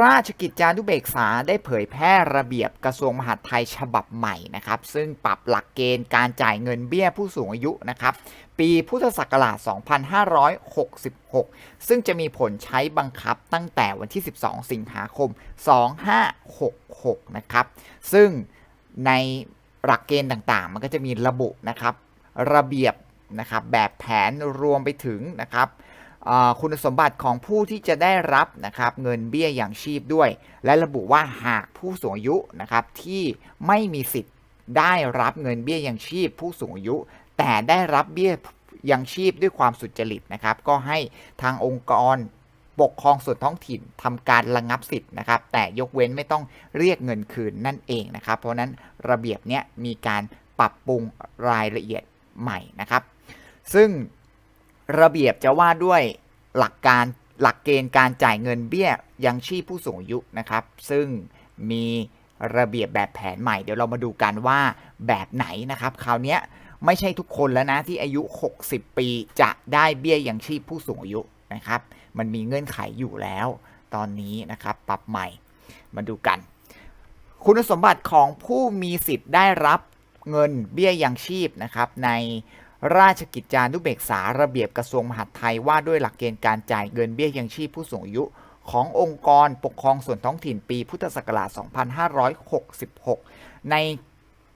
ราชกิจจานุเบกษาได้เผยแพร่ระเบียบกระทรวงมหาดไทยฉบับใหม่นะครับ ซึ่งปรับหลักเกณฑ์การจ่ายเงินเบี้ยผู้สูงอายุนะครับ ปีพุทธศักราช 2566 ซึ่งจะมีผลใช้บังคับตั้งแต่วันที่ 12 สิงหาคม 2566 นะครับ ซึ่งในหลักเกณฑ์ต่างๆ มันก็จะมีระบุนะครับ ระเบียบนะครับแบบแผนรวมไปถึงนะครับ คุณสมบัติของผู้ที่จะได้รับนะครับเงินเบี้ยอย่างชีพด้วย และระบุว่าหากผู้สูงอายุนะครับที่ไม่มีสิทธิ์ได้รับเงินเบี้ยยังชีพ ผู้สูงอายุ แต่ได้รับเบี้ยยังชีพด้วยความสุจริตนะครับ ก็ให้ทางองค์กรปกครองส่วนท้องถิ่นทำการระงับสิทธิ์นะครับ แต่ยกเว้นไม่ต้องเรียกเงินคืนนั่นเองนะครับ เพราะฉะนั้นระเบียบเนี้ยมีการปรับปรุงรายละเอียดใหม่นะครับ ซึ่ง ระเบียบจะว่าด้วยหลักการหลักเกณฑ์การจ่ายเงินเบี้ยยังชีพผู้สูงอายุนะครับ ซึ่งมีระเบียบแบบแผนใหม่ เดี๋ยวเรามาดูกันว่าแบบไหนนะครับ คราวนี้ไม่ใช่ทุกคนแล้วนะที่อายุ 60 ปีจะได้เบี้ยยังชีพผู้สูงอายุนะครับ มันมีเงื่อนไขอยู่แล้ว ตอนนี้นะครับปรับใหม่ มาดูกัน คุณสมบัติของผู้มีสิทธิ์ได้รับเงินเบี้ยยังชีพนะครับใน ราชกิจจานุเบกษาระเบียบกระทรวงมหาดไทยว่าด้วยหลักเกณฑ์การจ่ายเงินเบี้ยยังชีพผู้สูงอายุ ขององค์กรปกครองส่วนท้องถิ่นปีพุทธศักราช 2566 ใน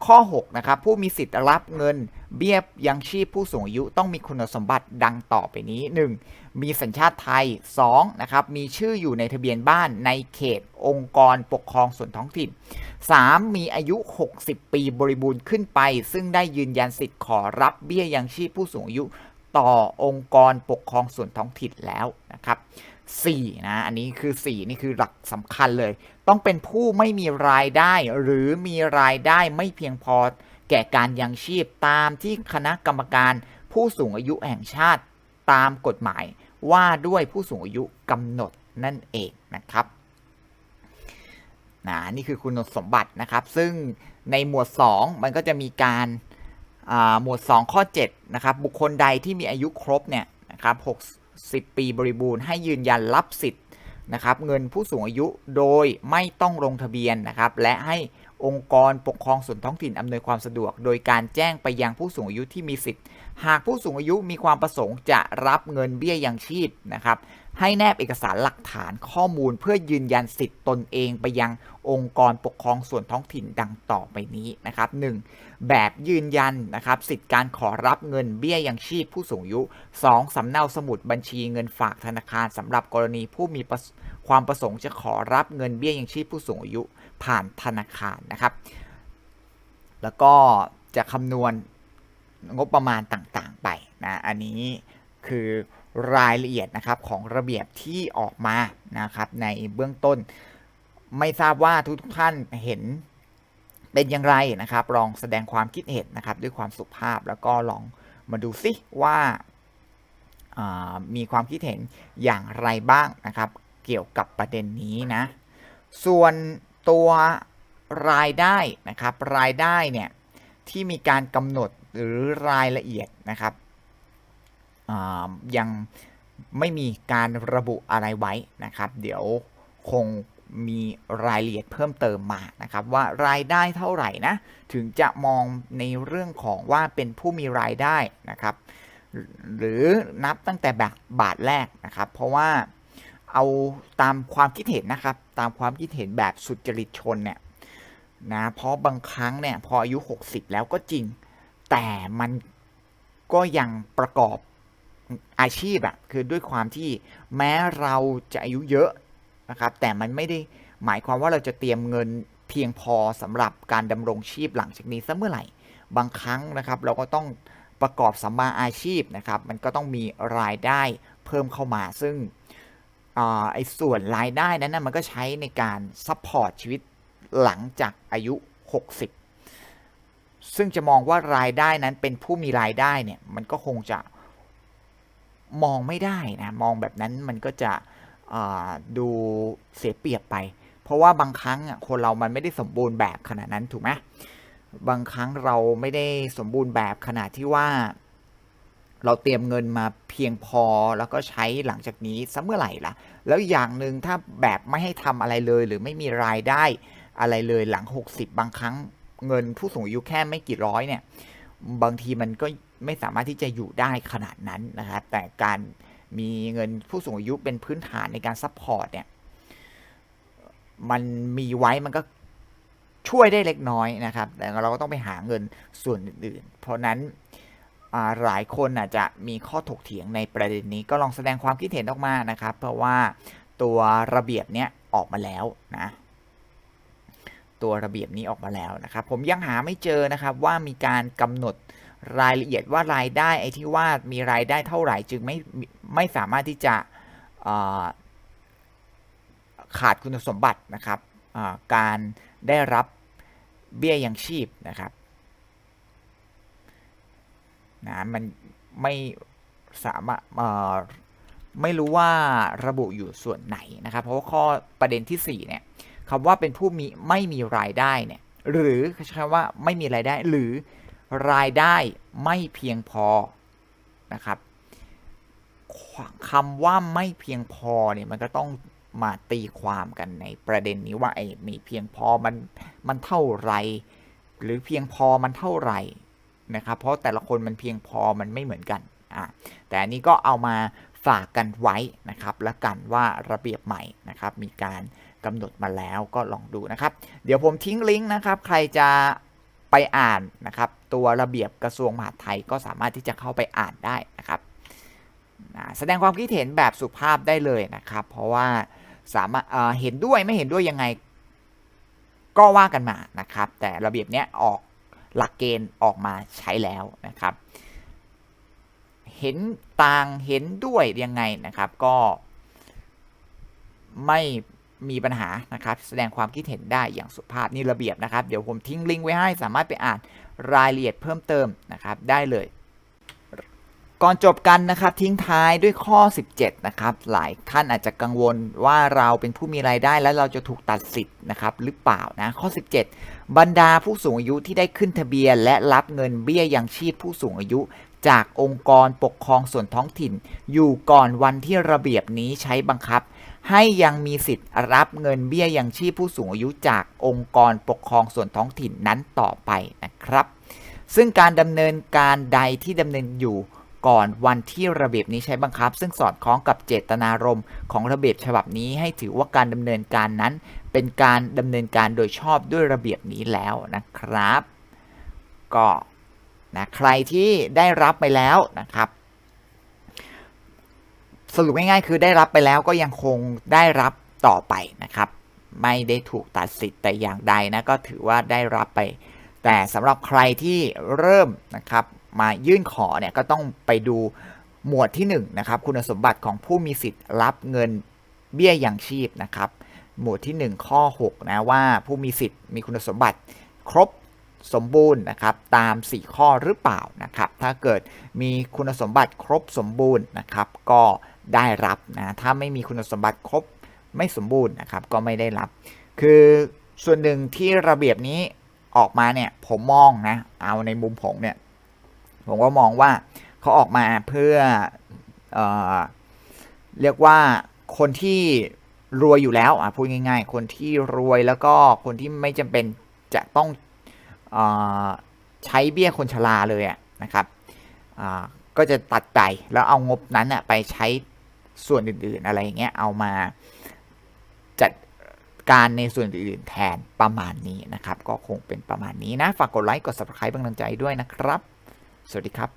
ข้อ 6 นะครับ ผู้มีสิทธิ์รับเงิน เบี้ยยังชีพผู้สูงอายุต้องมีคุณสมบัติดังต่อไปนี้ 1. มีสัญชาติไทย 2. นะครับ มีชื่ออยู่ในทะเบียนบ้านในเขตองค์กรปกครองส่วนท้องถิ่น 3. มีอายุ 60 ปีบริบูรณ์ขึ้นไป ซึ่งได้ยืนยันสิทธิ์ขอรับเบี้ยยังชีพผู้สูงอายุต่อองค์กรปกครองส่วนท้องถิ่นแล้วนะครับ4นะอันนี้คือ 4 นี่คือหลักสำคัญเลย ต้องเป็นผู้ไม่มีรายได้ หรือมีรายได้ไม่เพียงพอ แก่การยังชีพตามที่คณะกรรมการผู้สูงอายุแห่งชาติตามกฎหมายว่าด้วยผู้สูงอายุกำหนดนั่นเองนะครับนะนี่คือคุณสมบัตินะครับ ซึ่งในหมวด 2 มันก็จะมีการาหมวด 2 ข้อ7นะครับบุคคลใดที่มีอายุครบเนี่ยนะครับ60 ปีบริบูรณ์ให้ยืนยันรับสิทธิ์นะครับเงินผู้สูงอายุโดยไม่ต้องลงทะเบียนนะครับและให้ องค์กรปกครองส่วนท้องถิ่นอำนวยความสะดวก โดยการแจ้งไปยังผู้สูงอายุที่มีสิทธิ์ หากผู้สูงอายุมีความประสงค์จะรับเงินเบี้ยยังชีพนะครับให้แนบเอกสารหลักฐานข้อมูลเพื่อยืนยันสิทธิ์ตนเองไปยังองค์กรปกครองส่วนท้องถิ่นดังต่อไปนี้นะครับ 1. แบบยืนยันนะครับสิทธิการขอรับเงินเบี้ยยังชีพผู้สูงอายุ 2. สำเนาสมุดบัญชีเงินฝากธนาคารสำหรับกรณีผู้มีประ ความประสงค์จะขอรับเงินเบี้ยยังชีพผู้สูงอายุผ่านธนาคารนะครับ แล้วก็จะคำนวณงบประมาณต่างๆไปนะอันนี้คือรายละเอียดนะครับของระเบียบที่ออกมานะครับในเบื้องต้น ไม่ทราบว่าทุกท่านเห็นเป็นอย่างไรนะครับ ลองแสดงความคิดเห็นนะครับด้วยความสุภาพแล้วก็ลองมาดูซิว่าามีความคิดเห็นอย่างไรบ้างนะครับ เกี่ยวกับประเด็นนี้นะ ส่วนตัวรายได้นะครับ รายได้เนี่ยที่มีการกำหนดหรือรายละเอียดนะครับยังไม่มีการระบุอะไรไว้นะครับ เดี๋ยวคงมีรายละเอียดเพิ่มเติมมานะครับ ว่ารายได้เท่าไหร่นะ ถึงจะมองในเรื่องของว่าเป็นผู้มีรายได้นะครับ หรือนับตั้งแต่แบบบาทแรกนะครับ เพราะว่า เอาตามความคิดเห็นนะครับ ตามความคิดเห็นแบบสุจริตชนเนี่ยนะเพราะบางครั้งเนี่ยพออายุ 60 แล้วก็จริง แต่มันก็ยังประกอบอาชีพอะคือด้วยความที่แม้เราจะอายุเยอะนะครับ แต่มันไม่ได้หมายความว่าเราจะเตรียมเงินเพียงพอสำหรับการดำรงชีพหลังจากนี้ซะเมื่อไหร่ บางครั้งนะครับ เราก็ต้องประกอบสัมมาอาชีพนะครับ มันก็ต้องมีรายได้เพิ่มเข้ามา ซึ่ง ไอ้ส่วนรายได้นั้นนะมันก็ใช้ในการซัพพอร์ตชีวิตหลังจากอายุ 60 ซึ่งจะมองว่ารายได้นั้นเป็นผู้มีรายได้เนี่ย มันก็คงจะมองไม่ได้นะ มองแบบนั้นมันก็จะดูเสียเปรียบไป เพราะว่าบางครั้งคนเรามันไม่ได้สมบูรณ์แบบขนาดนั้นถูกไหมบางครั้งเราไม่ได้สมบูรณ์แบบขนาดที่ว่า เราเตรียมเงินมาเพียงพอแล้วก็ใช้หลังจากนี้สักเมื่อไหร่ล่ะ แล้วอย่างหนึ่งถ้าแบบไม่ให้ทำอะไรเลย หรือไม่มีรายได้อะไรเลยหลัง 60 บางครั้งเงินผู้สูงอายุแค่ไม่กี่ร้อยเนี่ย บางทีมันก็ไม่สามารถที่จะอยู่ได้ขนาดนั้นนะครับแต่การมีเงินผู้สูงอายุเป็นพื้นฐานในการซัพพอร์ตเนี่ยมันมีไว้มันก็ช่วยได้เล็กน้อยนะครับ แต่เราก็ต้องไปหาเงินส่วนอื่นๆ เพราะนั้น หลายคนอาจจะมีข้อถกเถียงในประเด็นนี้ก็ลองแสดงความคิดเห็นออกมานะครับ เพราะว่าตัวระเบียบเนี้ยออกมาแล้วนะตัวระเบียบนี้ออกมาแล้วนะครับ ผมยังหาไม่เจอนะครับว่ามีการกำหนดรายละเอียดว่ารายได้ไอ้ที่ว่ามีรายได้เท่าไหร่จึงไม่ไม่สามารถที่จะขาดคุณสมบัตินะครับการได้รับเบี้ยยังชีพนะครับ นะมันไม่สามารถไม่รู้ว่าระบุอยู่ส่วนไหนนะครับ เพราะว่าข้อประเด็นที่4เนี่ยคำว่าเป็นผู้มีไม่มีรายได้เนี่ยหรือใช้คำว่าไม่มีรายได้หรือรายได้ไม่เพียงพอนะครับคำว่าไม่เพียงพอเนี่ยมันก็ต้องมาตีความกันในประเด็นนี้ว่าไอ้มีเพียงพอมันมันเท่าไร หรือเพียงพอมันเท่าไหร่ นะครับเพราะแต่ละคนมันเพียงพอมันไม่เหมือนกันอะแต่อันนี้ก็เอามาฝากกันไว้นะครับและกันว่าระเบียบใหม่นะครับมีการกำหนดมาแล้วก็ลองดูนะครับ เดี๋ยวผมทิ้งลิงก์นะครับใครจะไปอ่านนะครับตัวระเบียบกระทรวงมหาดไทยก็สามารถที่จะเข้าไปอ่านได้นะครับอ่าแสดงความคิดเห็นแบบสุภาพได้เลยนะครับ เพราะว่าสามารถเอ่อเห็นด้วยไม่เห็นด้วยยังไงก็ว่ากันมานะครับ แต่ระเบียบเนี้ยออก หลักเกณฑ์ออกมาใช้แล้วนะครับ เห็นต่างเห็นด้วยยังไงนะครับ ก็ไม่มีปัญหานะครับ แสดงความคิดเห็นได้อย่างสุภาพนี่ระเบียบนะครับ เดี๋ยวผมทิ้งลิงก์ไว้ให้สามารถไปอ่านรายละเอียดเพิ่มเติมนะครับ ได้เลย ก่อนจบกันนะครับทิ้งท้ายด้วยข้อ 17 นะครับ หลายท่านอาจจะกังวลว่าเราเป็นผู้มีรายได้แล้วเราจะถูกตัดสิทธิ์นะครับหรือเปล่านะข้อ 17 บรรดาผู้สูงอายุที่ได้ขึ้นทะเบียน และรับเงินเบี้ยยังชีพผู้สูงอายุ จากองค์กรปกครองส่วนท้องถิ่น อยู่ก่อนวันที่ระเบียบนี้ใช้บังคับ ให้ยังมีสิทธิ์รับเงินเบี้ยยังชีพผู้สูงอายุ จากองค์กรปกครองส่วนท้องถิ่นนั้นต่อไปนะครับ ซึ่งการดำเนินการใดที่ดำเนินอยู่ ก่อนวันที่ระเบียบนี้ใช้บังคับ ซึ่งสอดคล้องกับเจตนารมณ์ของระเบียบฉบับนี้ให้ถือว่าการดำเนินการนั้น เป็นการดำเนินการโดยชอบด้วยระเบียบนี้แล้วนะครับ ก็นะใครที่ได้รับไปแล้วนะครับสรุปง่ายๆคือได้รับไปแล้วก็ยังคงได้รับต่อไปนะครับ ไม่ได้ถูกตัดสิทธิ์แต่อย่างใดนะก็ถือว่าได้รับไป แต่สำหรับใครที่เริ่มนะครับ มายื่นขอเนี่ยก็ต้องไปดูหมวดที่1นงนะครับคุณสมบัติของผู้มีสิทธิ์รับเงินเบี้ยยังชีพนะครับ หมวดที่ 1 ข้อ6นะว่าผู้มีสิทธิ์มีคุณสมบัติครบสมบูรณ์นะครับตาม 4 ข้อหรือเปล่านะครับ ถ้าเกิดมีคุณสมบัติครบสมบูรณ์นะครับ ก็ได้รับนะถ้าไม่มีคุณสมบัติครบไม่สมบูรณ์นะครับ ก็ไม่ได้รับ คือส่วนหนึ่งที่ระเบียบนี้ออกมาเนี่ยผมมองนะเอาในมุมผมเนี่ย ผมก็มองว่าเขาออกมาเพื่อเอเรียกว่าคนที่รวยอยู่แล้วอะพูดง่าย ๆ คนที่รวยแล้วก็คนที่ไม่จำเป็นจะต้องอใช้เบี้ยคนชราเลยอะนะครับก็จะตัดไปแล้วเอางบนั้นอะไปใช้ส่วนอื่น ๆ อะไรอย่างเงี้ยเอามาจัดการในส่วนอื่น ๆ แทนประมาณนี้นะครับ ก็คงเป็นประมาณนี้นะ ฝากกดไลค์กด subscribe เป็นกำลังใจด้วยนะครับ สวัสดีครับ